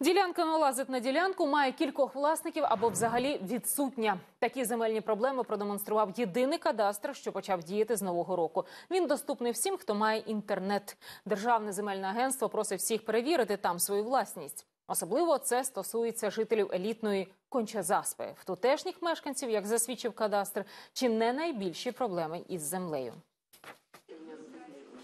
Ділянка налазить на ділянку, має кількох власників або взагалі відсутня. Такі земельні проблеми продемонстрував єдиний кадастр, що почав діяти з нового року. Він доступний всім, хто має інтернет. Державне земельне агентство просить всіх перевірити там свою власність. Особливо це стосується жителів елітної Кончазаспи. В тутешніх мешканців, як засвідчив кадастр, чи не найбільші проблеми із землею.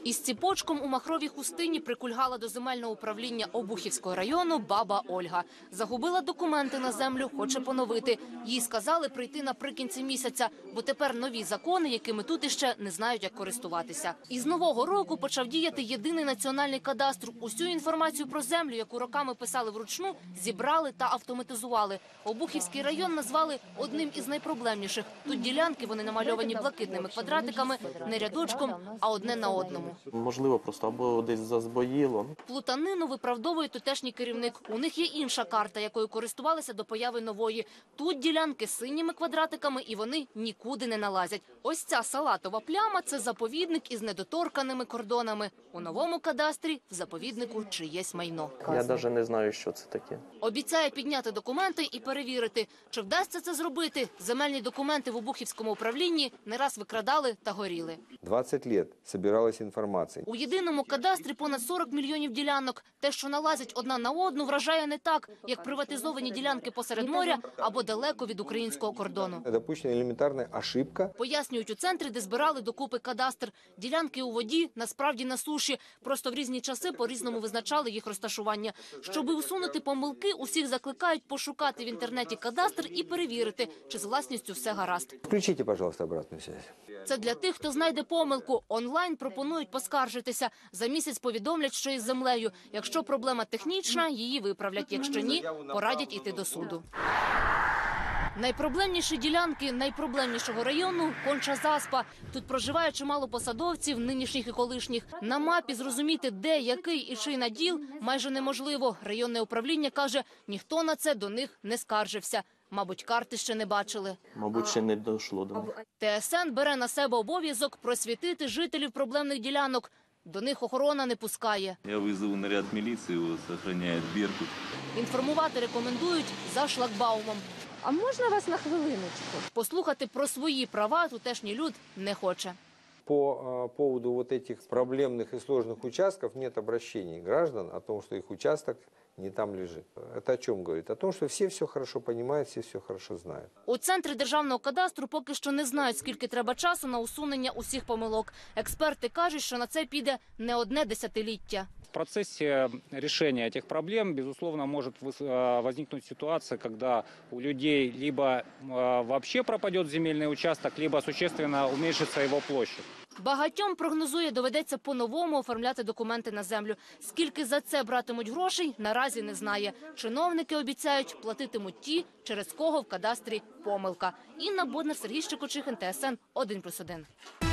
Із ціпочком у махровій хустині прикульгала до земельного управління Обухівського району баба Ольга. Загубила документи на землю, хоче поновити. Їй сказали прийти наприкінці місяця, бо тепер нові закони, якими тут іще не знають, як користуватися. Із нового року почав діяти єдиний національний кадастр. Усю інформацію про землю, яку роками писали вручну, зібрали та автоматизували. Обухівський район назвали одним із найпроблемніших. Тут ділянки вони намальовані блакитними квадратиками, не рядочком, а одне на одному. Можливо, просто або десь зазбоїло. Плутанину виправдовує тутешній керівник. У них є інша карта, якою користувалися до появи нової. Тут ділянки з синіми квадратиками, і вони нікуди не налазять. Ось ця салатова пляма – це заповідник із недоторканими кордонами. У новому кадастрі в заповіднику чиєсь майно. Я навіть не знаю, що це таке. Обіцяє підняти документи і перевірити, чи вдасться це зробити. Земельні документи в Обухівському управлінні не раз викрадали та горіли. 20 лет собиралась информация. У єдиному кадастрі понад 40 мільйонів ділянок. Те, що налазить одна на одну, вражає не так, як приватизовані ділянки посеред моря або далеко від українського кордону. Допущена элементарная ошибка. Пояснюють у центрі, де збирали докупи кадастр. Ділянки у воді, насправді на суші. Просто в різні часи по-різному визначали їх розташування. Щоби усунути помилки, усіх закликають пошукати в інтернеті кадастр і перевірити, чи з власністю все гаразд. Включите, пожалуйста, обратную связь. Це для тих, хто знайде помилку. Онлайн пропонують поскаржитися. За місяць повідомлять, що із землею. Якщо проблема технічна, її виправлять. Якщо ні, порадять іти до суду. Найпроблемніші ділянки найпроблемнішого району конча заспа. Тут проживає чимало посадовців, нинішніх і колишніх. На мапі зрозуміти, де який і чий наділ, майже неможливо. Районне управління каже, ніхто на це до них не скаржився. Мабуть, карти ще не бачили. Мабуть, ще не дійшло до них. ТСН бере на себе обов'язок просвітити жителів проблемних ділянок. До них охорона не пускає. Я вызову наряд милиции, его охраняет Беркут. Інформувати рекомендують за шлагбаумом. А можна вас на хвилиночку? Послухати про свої права тутешній люд не хоче. По э, поводу вот этих проблемных и сложных участков нет обращений граждан о том, что их участок не там лежит. Это о чем говорит? О том, что все все хорошо понимают, все все хорошо знают. У центрі державного кадастру поки що не знають, скільки треба часу на усунення усіх помилок. Експерти кажуть, що на це піде не одне десятиліття В процессе решения этих проблем, безусловно, может выс- э, возникнуть ситуация, когда у людей либо э, вообще пропадет земельный участок, либо существенно уменьшится его площадь. Багатьом прогнозує, доведеться по-новому оформляти документи на землю. Скільки за це братимуть грошей, наразі не знає. Чиновники обіцяють, платитимуть ті, через кого в кадастрі помилка. Інна Боднар, Сергій Щекочихин, ТСН 1+,1.